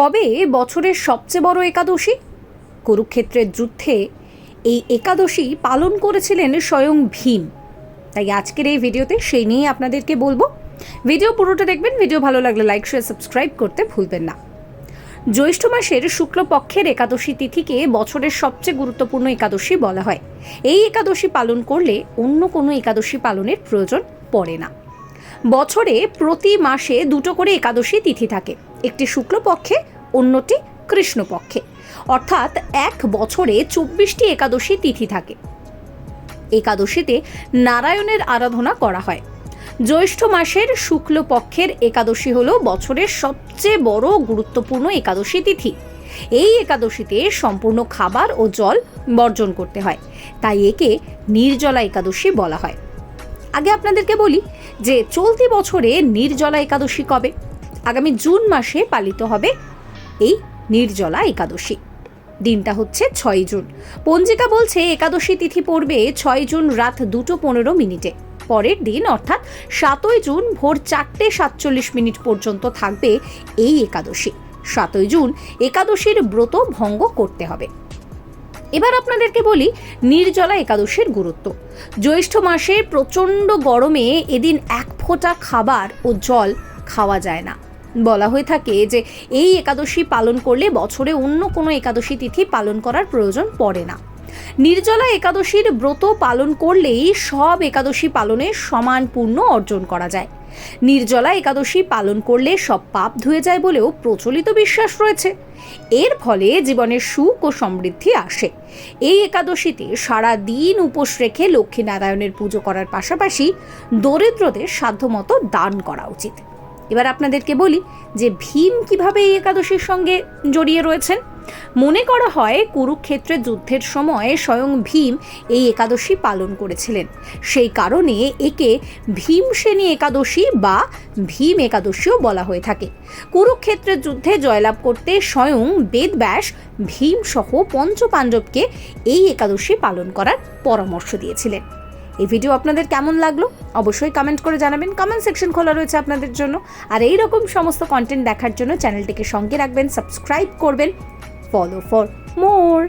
কবে বছরের সবচেয়ে বড় একাদশী? কুরুক্ষেত্রের যুদ্ধে এই একাদশী পালন করেছিলেন স্বয়ং ভীম। তাই আজকের এই ভিডিওতে সেই নিয়ে আপনাদেরকে বলব। ভিডিও পুরোটা দেখবেন, ভিডিও ভালো লাগলে লাইক শেয়ার সাবস্ক্রাইব করতে ভুলবেন না। জ্যৈষ্ঠ মাসের শুক্লপক্ষের একাদশী তিথিকে বছরের সবচেয়ে গুরুত্বপূর্ণ একাদশী বলা হয়। এই একাদশী পালন করলে অন্য কোনো একাদশী পালনের প্রয়োজন পড়ে না। বছরে প্রতি মাসে দুটো করে একাদশী তিথি থাকে। একটি শুক্লপক্ষে, অন্যটি কৃষ্ণপক্ষে। অর্থাৎ এক বছরে চব্বিশটি একাদশী তিথি থাকে। একাদশীতে নারায়ণের আরাধনা করা হয়। জ্যৈষ্ঠ মাসের শুক্লপক্ষের একাদশী হল বছরের সবচেয়ে বড় গুরুত্বপূর্ণ একাদশী তিথি। এই একাদশীতে সম্পূর্ণ খাবার ও জল বর্জন করতে হয়। তাই একে নির্জলা একাদশী বলা হয়। আগে আপনাদেরকে বলি যে চলতি বছরে নির্জলা একাদশী কবে? আগামী জুন মাসে পালিত হবে এই নির্জলা একাদশী। দিনটা হচ্ছে ছয় জুন। পঞ্জিকা বলছে একাদশী তিথি পড়বে ছয় জুন রাত দুটো পনেরো মিনিটে। পরের দিন অর্থাৎ সাতই জুন ভোর চারটে সাতচল্লিশ মিনিট পর্যন্ত থাকবে এই একাদশী। সাতই জুন একাদশীর ব্রত ভঙ্গ করতে হবে। এবার আপনাদেরকে বলি, নির্জলা একাদশীর গুরুত্ব। জ্যৈষ্ঠ মাসে প্রচণ্ড গরমে এদিন এক ফোঁটা খাবার ও জল খাওয়া যায় না। বলা হয়ে থাকে যে, এই একাদশী পালন করলে বছরে অন্য কোনো একাদশী তিথি পালন করার প্রয়োজন পড়ে না। নির্জলা একাদশীর ব্রত পালন করলেই সব একাদশী পালনে সমান পুণ্য অর্জন করা যায়। নির্জলা একাদশী পালন করলে সব পাপ ধুয়ে যায় বলেও প্রচলিত বিশ্বাস রয়েছে। এর ফলে জীবনের সুখ ও সমৃদ্ধি আসে। এই একাদশীতে সারা দিন উপোস রেখে লক্ষ্মীনারায়ণের পুজো করার পাশাপাশি দরিদ্রদের সাধ্যমতো দান করা উচিত। এবার আপনাদেরকে বলি যে ভীম কীভাবে এই একাদশীর সঙ্গে জড়িয়ে রয়েছেন? মনে করা হয় কুরুক্ষেত্রে যুদ্ধের সময় স্বয়ং ভীম এই একাদশী পালন করেছিলেন। সেই কারণে একে ভীমসেনী একাদশী বা ভীম একাদশীও বলা হয়ে থাকে। কুরুক্ষেত্রের যুদ্ধে জয়লাভ করতে স্বয়ং বেদব্যাস ভীম সহ পঞ্চপাণ্ডবকে এই একাদশী পালন করার পরামর্শ দিয়েছিলেন। এই ভিডিও আপনাদের কেমন লাগল? অবশ্যই কমেন্ট করে জানাবেন। কমেন্ট সেকশন খোলা রয়েছে আপনাদের জন্য। আর এই রকম সমস্ত কন্টেন্ট দেখার জন্য চ্যানেলটিকে সঙ্গে রাখবেন সাবস্ক্রাইব করবেন। follow for more.